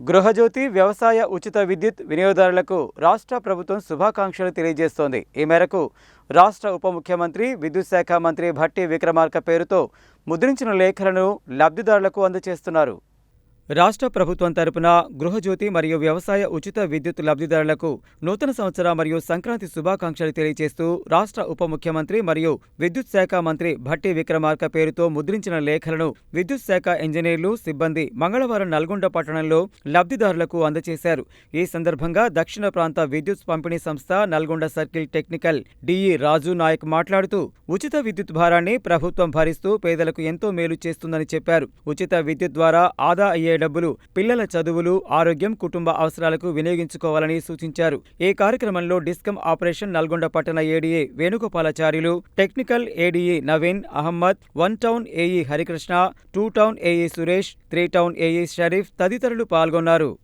గృహజ్యోతి వ్యవసాయ ఉచిత విద్యుత్ వినియోగదారులకు రాష్ట్ర ప్రభుత్వం శుభాకాంక్షలు తెలియజేస్తోంది. ఈ మేరకు రాష్ట్ర ఉప ముఖ్యమంత్రి విద్యుత్ శాఖ మంత్రి భట్టి విక్రమార్క పేరుతో ముద్రించిన లేఖలను లబ్ధిదారులకు అందజేస్తున్నారు. రాష్ట్ర ప్రభుత్వం తరపున గృహజ్యోతి మరియు వ్యవసాయ ఉచిత విద్యుత్ లబ్ధిదారులకు నూతన సంవత్సర మరియు సంక్రాంతి శుభాకాంక్షలు తెలియజేస్తూ రాష్ట్ర ఉప ముఖ్యమంత్రి మరియు విద్యుత్ శాఖ మంత్రి భట్టి విక్రమార్క పేరుతో ముద్రించిన లేఖలను విద్యుత్ శాఖ ఇంజనీర్లు సిబ్బంది మంగళవారం నల్గొండ పట్టణంలో లబ్ధిదారులకు అందజేశారు. ఈ సందర్భంగా దక్షిణ ప్రాంత విద్యుత్ పంపిణీ సంస్థ Nalgonda circle technical DE Raju Naik మాట్లాడుతూ ఉచిత విద్యుత్ భారాన్ని ప్రభుత్వం భరిస్తూ పేదలకు ఎంతో మేలు చేస్తుందని చెప్పారు. ఉచిత విద్యుత్ ద్వారా ఆదా అయ్యే డబ్బులు పిల్లల చదువులు ఆరోగ్యం కుటుంబ అవసరాలకు వినియోగించుకోవాలని సూచించారు. ఈ కార్యక్రమంలో డిస్కమ్ ఆపరేషన్ నల్గొండ పట్టణ ADA Venugopalacharyulu technical ADE Naveen Ahmed one town AE Harikrishna two town AE Suresh three town AE Sharif తదితరులు పాల్గొన్నారు.